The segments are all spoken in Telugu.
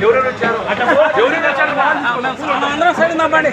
ఎవరైనా వచ్చారు? ఎవరెవరు వచ్చారు అందరం సైడ్ నమ్మండి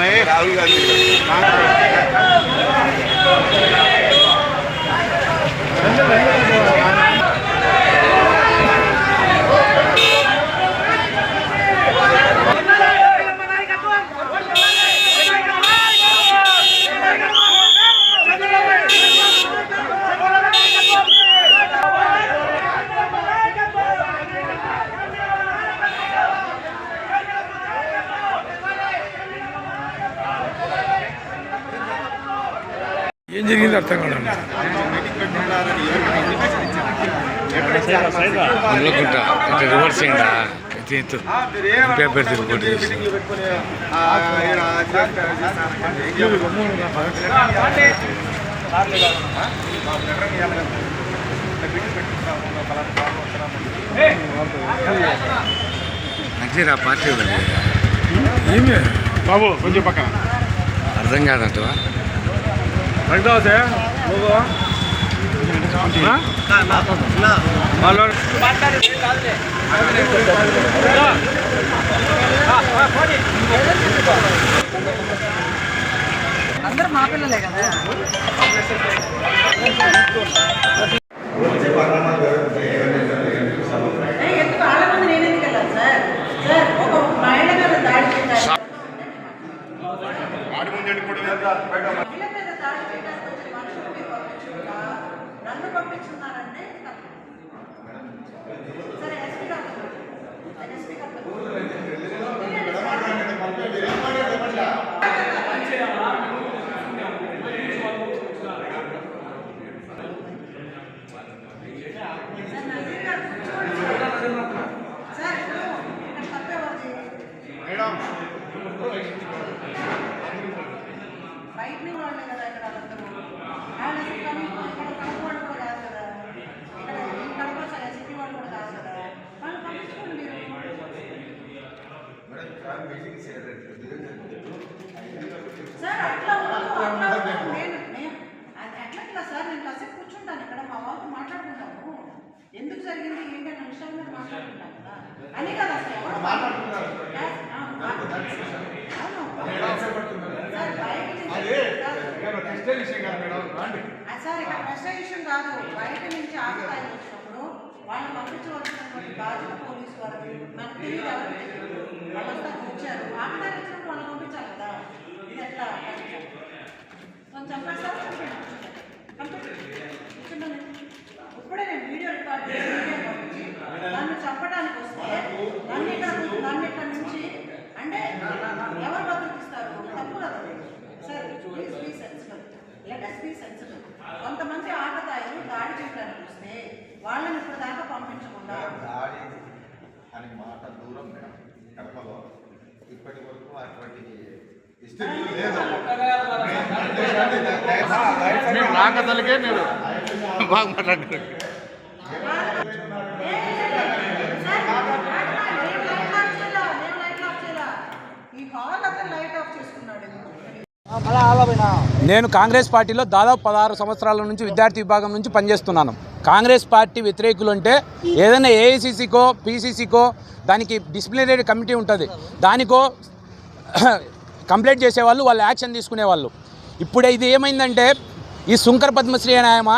గాంధీ వర్గం భయ్ రాహుల్ గాంధీ ఏం జరిగింది అర్థం కావడం అనుకుంటా ఇట్లా రివర్స్ అయిందా ఎత్తు. పేపర్ తిరుగుబడి చేసి నచ్చరా పార్టీ ఏమి? బాబు కొంచెం పక్కన. అర్థం కాదంటవా? అందరూ మా పిల్లలే కదా ఏయ్, ఎందుకు ముందు వెళ్ళిపోవడం దాడి చేయడానికి వచ్చిన మనుషులు మీరు పంపించుకుంటా నన్ను పంపించున్నారంటే సరే ఎస్పీ గారు. ఎస్పీ గారు సార్, నజీర్ గారు కూర్చోండి. సార్ ఇప్పుడు ఇక్కడ తప్పేవాది బయట నుంచి వాళ్ళే కదా ఇక్కడ అందరూ వాళ్ళు అసలు కనుక్కో ఇక్కడ కనుక్కోవడం కూడా కాదు కదా ఇక్కడ ఈ కడప సిటీ వాళ్ళు కూడా కాదు కదా వాళ్ళు పంపించుకోండి మీరు సార్ అట్లా ఉండదు అట్లా ఉండదు నేను నేను అది ఎట్లా ఎట్లా సార్ నేను కాసేపు కూర్చుంటాను ఇక్కడ మా వాళ్ళతో మాట్లాడుకుంటాము. ఎందుకు జరిగింది? ఏంటి అన్న విషయాల మీద మాట్లాడుకుంటాం కదా. అని కదా అసలు ఎవరు మాట్లాడుతున్నారు సార్ ప్రెస్టేషన్ కాదు. బయట నుంచి ఆకుతాయి వచ్చినప్పుడు వాళ్ళని పంపించవలసినటువంటి బాధ్యత పోలీసు వారికి మనకు తెలియదు ఎవరు. వాళ్ళంతా వచ్చారు ఆకుతాయి వచ్చినప్పుడు వాళ్ళని పంపించాలి కదా ఇది ఎట్లా కొంచెం చెప్పండి సార్ చెప్పండి కూర్చుండండి. ఇప్పుడే నేను వీడియో రికార్డ్ చేసి వీడియో పంపించి నన్ను చెప్పడానికి వస్తే నన్ను ఇక్కడ నన్ను ఇక్కడ నుంచి అంటే ఎవరు బతుకిస్తారు తప్పు కదా sir please be sensible let us be sensible కొంతమంది ఆటతాయిలు చేయడానికి వస్తే వాళ్ళని ఇప్పుడు దాకా పంపించకుండా దాడి అని మాట దూరం మేడం కడపలో ఇప్పటి వరకు అటువంటి హిస్టరీ లేదు మేము నాకతలకే నేను బాగా హాల్ నేను కాంగ్రెస్ పార్టీలో దాదాపు పదహారు సంవత్సరాల నుంచి విద్యార్థి విభాగం నుంచి పనిచేస్తున్నాను. కాంగ్రెస్ పార్టీ వ్యతిరేకులు అంటే ఏదైనా ఏఐసిసికో పీసీసీకో దానికి డిసిప్లినరీ కమిటీ ఉంటుంది. దానికో కంప్లైంట్ చేసేవాళ్ళు వాళ్ళు యాక్షన్ తీసుకునేవాళ్ళు. ఇప్పుడు ఇది ఏమైందంటే ఈ శుంకర్ పద్మశ్రీ అనే ఆమె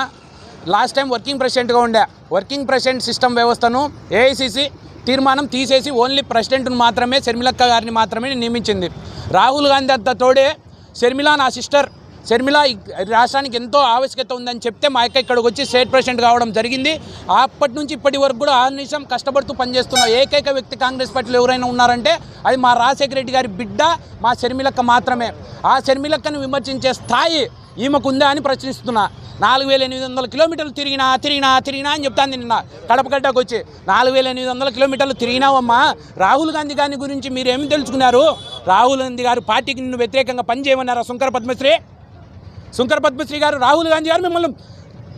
లాస్ట్ టైం వర్కింగ్ ప్రెసిడెంట్గా ఉండే. వర్కింగ్ ప్రెసిడెంట్ సిస్టమ్ వ్యవస్థను ఏఐసిసి తీర్మానం తీసేసి ఓన్లీ ప్రెసిడెంట్ను మాత్రమే శర్మిలక్క గారిని మాత్రమే నియమించింది. రాహుల్ గాంధీ అంత తోడే షర్మిలా నా సిస్టర్ షర్మిల రాష్ట్రానికి ఎంతో ఆవశ్యకత ఉందని చెప్తే మా యొక్క ఇక్కడికి వచ్చి స్టేట్ ప్రెసిడెంట్ కావడం జరిగింది. అప్పటి నుంచి ఇప్పటి వరకు కూడా ఆ నిమిషం కష్టపడుతూ పనిచేస్తున్న ఏకైక వ్యక్తి కాంగ్రెస్ పార్టీలో ఎవరైనా ఉన్నారంటే అది మా రాజశేఖర రెడ్డి గారి బిడ్డ మా షర్మిలక్క మాత్రమే. ఆ షర్మిలక్కను విమర్శించే స్థాయి ఈమెకు ఉందా అని ప్రశ్నిస్తున్నా. నాలుగు వేల ఎనిమిది వందల కిలోమీటర్లు తిరిగినా తిరిగినా తిరిగినా అని చెప్తాను నిన్న కడపగడ్డకు వచ్చి. నాలుగు వేల ఎనిమిది వందల కిలోమీటర్లు తిరిగినావమ్మా. రాహుల్ గాంధీ గారి గురించి మీరు ఏమి తెలుసుకున్నారు? రాహుల్ గాంధీ గారు పార్టీకి నిన్ను వ్యతిరేకంగా పనిచేయమన్నారా శంకర పద్మశ్రీ? శంకర పద్మశ్రీ గారు రాహుల్ గాంధీ గారు మిమ్మల్ని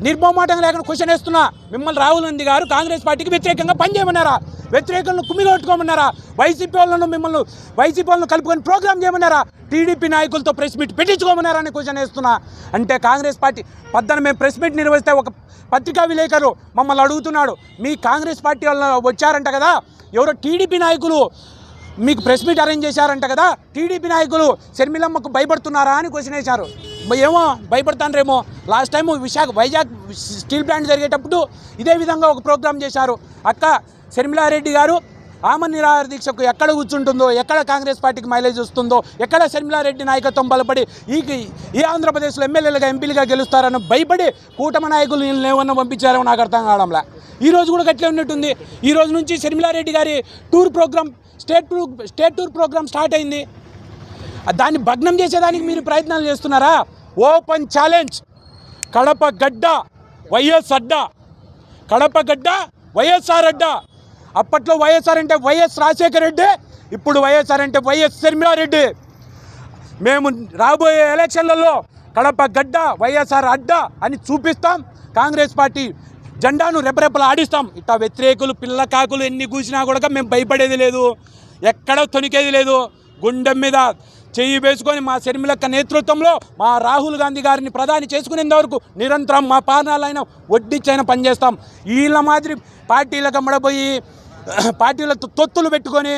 నిర్మోమాటం లేకుండా క్వశ్చన్ వేస్తున్నా. మిమ్మల్ని రాహుల్ గాంధీ గారు కాంగ్రెస్ పార్టీకి వ్యతిరేకంగా పనిచేయమన్నారా? వ్యతిరేకులను కుమ్మిగొట్టుకోమన్నారా వైసీపీ వాళ్ళను మిమ్మల్ని వైసీపీ వాళ్ళను కలుపుకొని ప్రోగ్రామ్ చేయమన్నారా? టీడీపీ నాయకులతో ప్రెస్ మీట్ పెట్టించుకోమన్నారా అని క్వశ్చన్ వేస్తున్నా. అంటే కాంగ్రెస్ పార్టీ పద్దన మేము ప్రెస్ మీట్ నిర్వహిస్తే ఒక పత్రికా విలేకరు మమ్మల్ని అడుగుతున్నాడు. మీ కాంగ్రెస్ పార్టీ వాళ్ళు వచ్చారంట కదా? ఎవరో టీడీపీ నాయకులు మీకు ప్రెస్ మీట్ అరేంజ్ చేశారంట కదా? టీడీపీ నాయకులు షర్మిలమ్మకు భయపడుతున్నారా అని క్వశ్చన్ వేశారు. ఏమో భయపడతాండ్రేమో last time Visakha Vizag steel plant జరిగేటప్పుడు ఇదే విధంగా ఒక ప్రోగ్రాం చేశారు. అక్క శర్మిలారెడ్డి గారు ఆమె నిరాహార దీక్షకు ఎక్కడ కూర్చుంటుందో ఎక్కడ కాంగ్రెస్ పార్టీకి మైలేజ్ వస్తుందో ఎక్కడ శర్మిలారెడ్డి నాయకత్వం బలపడి ఈ ఈ ఆంధ్రప్రదేశ్లో ఎమ్మెల్యేలుగా ఎంపీలుగా గెలుస్తారని భయపడి కూటమి నాయకులు ఏమన్నా పంపించారో నాకు అర్థం కావడంలా. ఈ రోజు కూడా గట్లే ఉన్నట్టుంది. ఈ రోజు నుంచి శర్మిలారెడ్డి గారి tour program state tour state tour program start అయింది. దాన్ని భగ్నం చేసేదానికి మీరు ప్రయత్నాలు చేస్తున్నారా? Open challenge. కడప గడ్డ వైఎస్ అడ్డా. కడప గడ్డ వైఎస్ఆర్ అడ్డా. అప్పట్లో వైఎస్ఆర్ అంటే వైఎస్ రాజశేఖర రెడ్డి ఇప్పుడు వైఎస్ఆర్ అంటే వైఎస్ షర్మిలారెడ్డి మేము రాబోయే ఎలక్షన్లలో కడప గడ్డ వైఎస్ఆర్ అడ్డ అని చూపిస్తాం. కాంగ్రెస్ పార్టీ జెండాను రెపరెపలు ఆడిస్తాం. ఇట్లా వ్యతిరేకులు పిల్ల కాకులు ఎన్ని కూసినా కూడా మేము భయపడేది లేదు. ఎక్కడ తొనికేది లేదు. గుండెం మీద చెయ్యి వేసుకొని మా శర్మిలక్క నేతృత్వంలో మా రాహుల్ గాంధీ గారిని ప్రధాని చేసుకునేంత వరకు నిరంతరం మా పాలనాలైన వడ్డిచ్చైన పనిచేస్తాం వీళ్ళ మాదిరి పార్టీలకు అమ్మడబోయి పార్టీలతో తొత్తులు పెట్టుకొని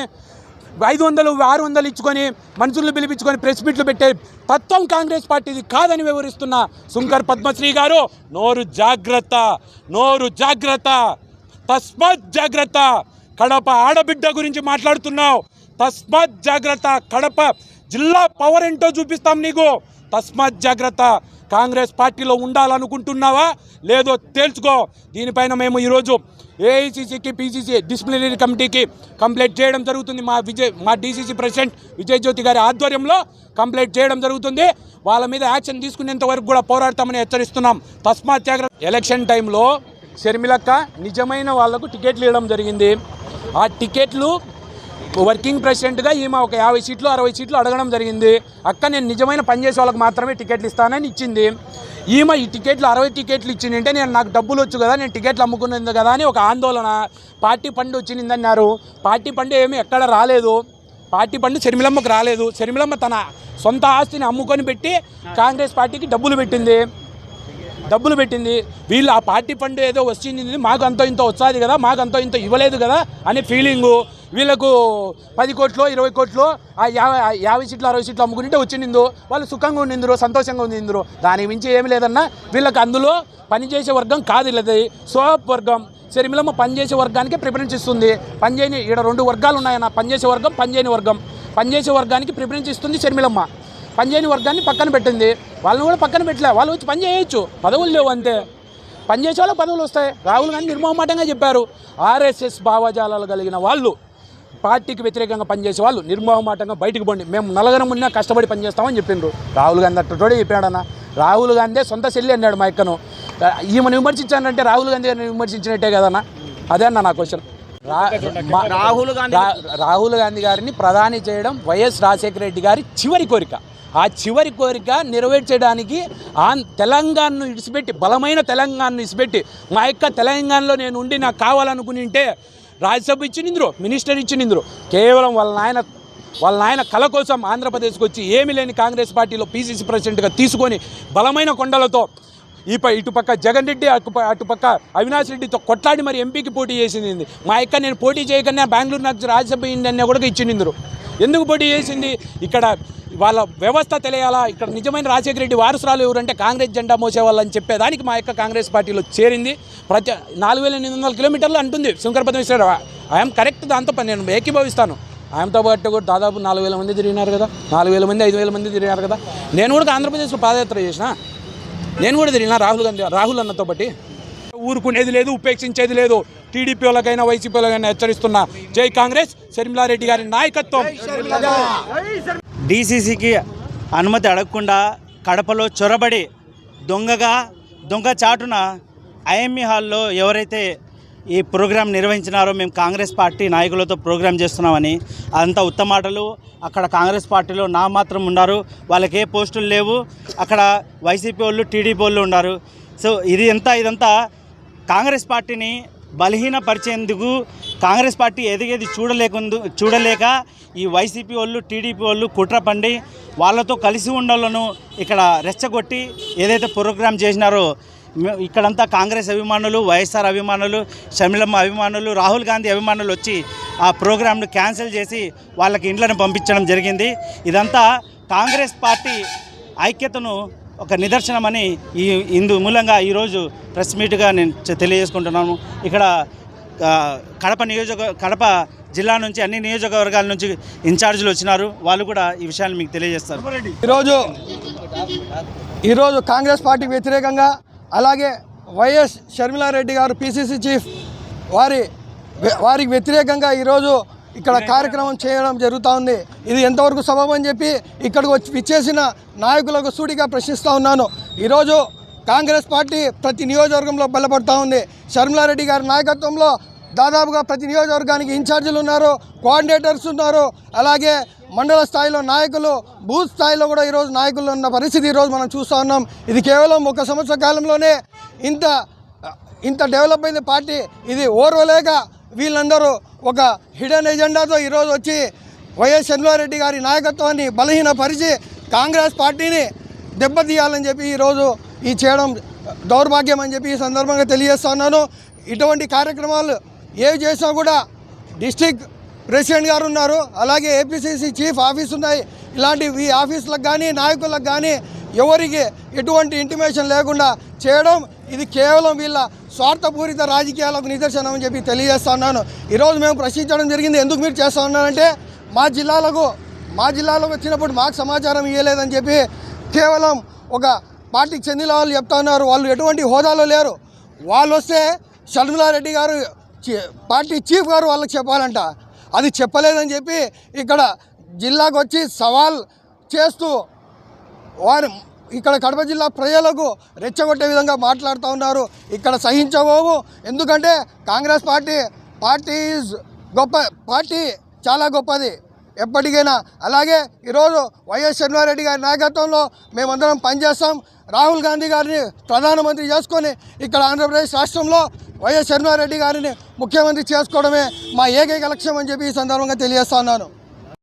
ఐదు వందలు ఆరు వందలు ఇచ్చుకొని మనుషులను పిలిపించుకొని ప్రెస్ మీట్లు పెట్టే తత్వం కాంగ్రెస్ పార్టీది కాదని వివరిస్తున్న శుంకర్ పద్మశ్రీ గారు నోరు జాగ్రత్త నోరు జాగ్రత్త తస్మాత్ జాగ్రత్త. కడప ఆడబిడ్డ గురించి మాట్లాడుతున్నావు. తస్మాత్ జాగ్రత్త కడప జిల్లా పవర్ ఏంటో చూపిస్తాం నీకు. తస్మాత్ జాగ్రత్త. కాంగ్రెస్ పార్టీలో ఉండాలనుకుంటున్నావా? లేదో తేల్చుకో. దీనిపైన మేము ఈరోజు ఏఐసిసికి పీసీసీ డిసిప్లినరీ కమిటీకి కంప్లైంట్ చేయడం జరుగుతుంది. మా విజయ్ మా డీసీసీ ప్రెసిడెంట్ విజయ్ జ్యోతి గారి ఆధ్వర్యంలో కంప్లైంట్ చేయడం జరుగుతుంది. వాళ్ళ మీద యాక్షన్ తీసుకునేంత వరకు కూడా పోరాడతామని హెచ్చరిస్తున్నాం. తస్మాత్ జాగ్రత్త. ఎలక్షన్ టైంలో షర్మిలక్క నిజమైన వాళ్ళకు టికెట్లు ఇవ్వడం జరిగింది. ఆ టికెట్లు వర్కింగ్ ప్రెసిడెంట్గా ఈమె ఒక యాభై సీట్లు అరవై సీట్లు అడగడం జరిగింది. అక్క నేను నిజమైన పనిచేసే వాళ్ళకి మాత్రమే టికెట్లు ఇస్తానని ఇచ్చింది. ఈమె ఈ టికెట్లు అరవై టికెట్లు ఇచ్చిందంటే నేను నాకు డబ్బులు వచ్చు కదా నేను టికెట్లు అమ్ముకున్నది కదా అని ఒక ఆందోళన పార్టీ ఫండ్ వచ్చింది అన్నారు పార్టీ ఫండ్ ఏమీ ఎక్కడ రాలేదు. పార్టీ ఫండ్ శర్మిలమ్మకు రాలేదు. షర్మిలమ్మ తన సొంత ఆస్తిని అమ్ముకొని పెట్టి కాంగ్రెస్ పార్టీకి డబ్బులు పెట్టింది. డబ్బులు పెట్టింది. వీళ్ళు ఆ పార్టీ ఫండ్ ఏదో వచ్చింది మాకు అంతో ఇంత వచ్చాది కదా మాకు అంత ఇంత ఇవ్వలేదు కదా అనే ఫీలింగు వీళ్ళకు పది కోట్లు ఇరవై కోట్లు ఆ యాభై యాభై సీట్లు అరవై సీట్లు అమ్ముకుంటే వచ్చిందిందో వాళ్ళు సుఖంగా ఉండిందరు సంతోషంగా ఉండిందరు దానికి మించి ఏమి లేదన్నా వీళ్ళకి అందులో పనిచేసే వర్గం కాదు వీళ్ళది. సోప్ వర్గం. శర్మిలమ్మ పనిచేసే వర్గానికి ప్రిఫరెన్స్ ఇస్తుంది. పనిచేయని ఇక్కడ రెండు వర్గాలు ఉన్నాయన్న పనిచేసే వర్గం పనిచేయని వర్గం. పనిచేసే వర్గానికి ప్రిఫరెన్స్ ఇస్తుంది షర్మిలమ్మ. పనిచేయని వర్గాన్ని పక్కన పెట్టింది. వాళ్ళని కూడా పక్కన పెట్టలే. వాళ్ళు వచ్చి పని చేయొచ్చు. పదవులు లేవు అంతే. పనిచేసే వాళ్ళకి పదవులు వస్తాయి. రాహుల్ గాంధీ నిర్మోహమాటంగా చెప్పారు. ఆర్ఎస్ఎస్ భావజాలాలు కలిగిన వాళ్ళు పార్టీకి వ్యతిరేకంగా పనిచేసే వాళ్ళు నిర్మోహమాటంగా బయటికి పోండి. మేము నలగరం ఉన్నా కష్టపడి పనిచేస్తామని చెప్పిండ్రు. రాహుల్ గాంధీ అట్టోడే చెప్పాడన్న రాహుల్ గాంధీ సొంత చెల్లి అన్నాడు మా ఎక్కను ఈమెను విమర్శించానంటే రాహుల్ గాంధీ గారిని విమర్శించినట్టే కదన్నా? అదే అన్న నా క్వశ్చన్. రాహుల్ గాంధీ రాహుల్ గాంధీ గారిని ప్రధాని చేయడం వైఎస్ రాజశేఖర రెడ్డి గారి చివరి కోరిక. ఆ చివరి కోరిక నెరవేర్చడానికి ఆ తెలంగాణను ఇడిచిపెట్టి బలమైన తెలంగాణను ఇడిచిపెట్టి మా యొక్క తెలంగాణలో నేను ఉండి నాకు కావాలనుకుని ఉంటే రాజ్యసభ ఇచ్చినిందరు మినిస్టర్ ఇచ్చినిందరు. కేవలం వాళ్ళ నాయన వాళ్ళ నాయన కళ కోసం ఆంధ్రప్రదేశ్కి వచ్చి ఏమీ లేని కాంగ్రెస్ పార్టీలో పీసీసీ ప్రెసిడెంట్గా తీసుకొని బలమైన కొండలతో ఈ ప ఇటుపక్క జగన్ రెడ్డి అటుప అటుపక్క అవినాష్ రెడ్డితో కొట్లాడి మరి ఎంపీకి పోటీ చేసింది మా యొక్క నేను పోటీ చేయకన్నా బెంగళూరు నాకు రాజ్యసభ అయింది అన్న కూడా ఇచ్చిందిందరు ఎందుకు పోటీ చేసింది? ఇక్కడ వాళ్ళ వ్యవస్థ తెలియాలా? ఇక్కడ నిజమైన రాజశేఖర రెడ్డి వారసురాలు ఎవరంటే కాంగ్రెస్ జెండా మోసేవాళ్ళని చెప్పేదానికి మా యొక్క కాంగ్రెస్ పార్టీలో చేరింది. ప్రతి నాలుగు వేల ఎనిమిది వందల కిలోమీటర్లు అంటుంది శంకరపతి పద్మేశ్వర ఐఎమ్ కరెక్ట్ దాంతో పని నేను ఏకీభవిస్తాను. ఆయనతో పాటు కూడా దాదాపు నాలుగు వేల మంది తిరిగినారు కదా? నాలుగు వేల మంది ఐదు వేల మంది తిరిగినారు కదా? నేను కూడా ఆంధ్రప్రదేశ్లో పాదయాత్ర చేసిన. నేను కూడా తిరిగిన రాహుల్ గాంధీ రాహుల్ అన్నతో బట్టి ఊరుకునేది లేదు ఉపేక్షించేది లేదు. టీడీపీ వాళ్ళకైనా వైసీపీ వాళ్ళకైనా హెచ్చరిస్తున్నా జై కాంగ్రెస్. శర్మిలారెడ్డి గారి నాయకత్వం. డీసీసీకి అనుమతి అడగకుండా కడపలో చొరబడి దొంగగా దొంగ చాటున ఐఎంఈ హాల్లో ఎవరైతే ఈ ప్రోగ్రాం నిర్వహించినారో మేము కాంగ్రెస్ పార్టీ నాయకులతో ప్రోగ్రాం చేస్తున్నామని అదంతా ఉత్తమాటలు అక్కడ కాంగ్రెస్ పార్టీలో నా మాత్రం ఉన్నారు వాళ్ళకి ఏ పోస్టులు లేవు. అక్కడ వైసీపీ వాళ్ళు టీడీపీ వాళ్ళు ఉన్నారు. సో ఇది ఎంత ఇదంతా కాంగ్రెస్ పార్టీని బలహీనపరిచేందుకు కాంగ్రెస్ పార్టీ ఎదిగేది చూడలేకుందు చూడలేక ఈ వైసీపీ వాళ్ళు టీడీపీ వాళ్ళు కుట్ర పండి వాళ్ళతో కలిసి ఉండాలను ఇక్కడ రెచ్చగొట్టి ఏదైతే ప్రోగ్రాం చేసినారో ఇక్కడంతా కాంగ్రెస్ అభిమానులు వైఎస్ఆర్ అభిమానులు షమిలమ్మ అభిమానులు రాహుల్ గాంధీ అభిమానులు వచ్చి ఆ ప్రోగ్రాంను క్యాన్సిల్ చేసి వాళ్ళకి ఇండ్లను పంపించడం జరిగింది. ఇదంతా కాంగ్రెస్ పార్టీ ఐక్యతను ఒక నిదర్శనమని ఈ ఇందు మూలంగా ఈరోజు ప్రెస్ మీట్గా నేను తెలియజేసుకుంటున్నాను. ఇక్కడ కడప నియోజక కడప జిల్లా నుంచి అన్ని నియోజకవర్గాల నుంచి ఇన్ఛార్జీలు వచ్చినారు. వాళ్ళు కూడా ఈ విషయాన్ని మీకు తెలియజేస్తారు. ఈరోజు ఈరోజు కాంగ్రెస్ పార్టీకి వ్యతిరేకంగా అలాగే వైఎస్ షర్మిలారెడ్డి గారు పిసిసి చీఫ్ వారి వారికి వ్యతిరేకంగా ఈరోజు ఇక్కడ కార్యక్రమం చేయడం జరుగుతూ ఉంది. ఇది ఎంతవరకు సబబు అని చెప్పి ఇక్కడికి వచ్చి విచ్చేసిన నాయకులకు సూటిగా ప్రశ్నిస్తూ ఉన్నాను. ఈరోజు కాంగ్రెస్ పార్టీ ప్రతి నియోజకవర్గంలో బలపడుతూ ఉంది. షర్మిలారెడ్డి గారి నాయకత్వంలో దాదాపుగా ప్రతి నియోజకవర్గానికి ఇన్ఛార్జీలు ఉన్నారు కోఆర్డినేటర్స్ ఉన్నారు. అలాగే మండల స్థాయిలో నాయకులు బూత్ స్థాయిలో కూడా ఈరోజు నాయకులు ఉన్న పరిస్థితి ఈరోజు మనం చూస్తూ ఉన్నాం. ఇది కేవలం ఒక సంవత్సర కాలంలోనే ఇంత ఇంత డెవలప్ అయిన పార్టీ. ఇది ఓర్వలేక వీళ్ళందరూ ఒక హిడెన్ ఎజెండాతో ఈరోజు వచ్చి వైఎస్ చంద్రారెడ్డి గారి నాయకత్వాన్ని బలహీనపరిచి కాంగ్రెస్ పార్టీని దెబ్బతీయాలని చెప్పి ఈరోజు ఈ చేయడం దౌర్భాగ్యం అని చెప్పి ఈ సందర్భంగా తెలియజేస్తున్నాను ఇటువంటి కార్యక్రమాలు ఏవి చేసినా కూడా డిస్టిక్ ప్రెసిడెంట్ గారు ఉన్నారు. అలాగే ఏపీసీసీ చీఫ్ ఆఫీస్ ఉన్నాయి. ఇలాంటి ఈ ఆఫీసులకు కానీ నాయకులకు కానీ ఎవరికి ఎటువంటి ఇంటిమేషన్ లేకుండా చేయడం ఇది కేవలం వీళ్ళ స్వార్థపూరిత రాజకీయాలకు నిదర్శనం అని చెప్పి తెలియజేస్తున్నాను ఈరోజు మేము ప్రశ్నించడం జరిగింది ఎందుకు మీరు చేస్తా ఉన్నారంటే మా జిల్లాలకు మా జిల్లాలోకి వచ్చినప్పుడు మాకు సమాచారం ఇవ్వలేదని చెప్పి కేవలం ఒక పార్టీకి చెందిన వాళ్ళు చెప్తా ఉన్నారు. వాళ్ళు ఎటువంటి హోదాలో లేరు. వాళ్ళు వస్తే షర్మిలారెడ్డి గారు పార్టీ చీఫ్ గారు వాళ్ళకి చెప్పాలంట. అది చెప్పలేదని చెప్పి ఇక్కడ జిల్లాకు వచ్చి సవాల్ చేస్తూ వారు ఇక్కడ కడప జిల్లా ప్రజలకు రెచ్చగొట్టే విధంగా మాట్లాడుతూ ఉన్నారు. ఇక్కడ సహించబోము. ఎందుకంటే కాంగ్రెస్ పార్టీ పార్టీ ఈజ్ గొప్ప పార్టీ చాలా గొప్పది. ఎప్పటికైనా. అలాగే ఈరోజు వైఎస్ శర్మారెడ్డి గారి నాయకత్వంలో మేమందరం పనిచేస్తాం. రాహుల్ గాంధీ గారిని ప్రధానమంత్రి చేసుకొని ఇక్కడ ఆంధ్రప్రదేశ్ రాష్ట్రంలో వైఎస్ శర్మారెడ్డి గారిని ముఖ్యమంత్రి చేసుకోవడమే మా ఏకైక లక్ష్యం అని చెప్పి ఈ సందర్భంగా తెలియజేస్తా ఉన్నాను.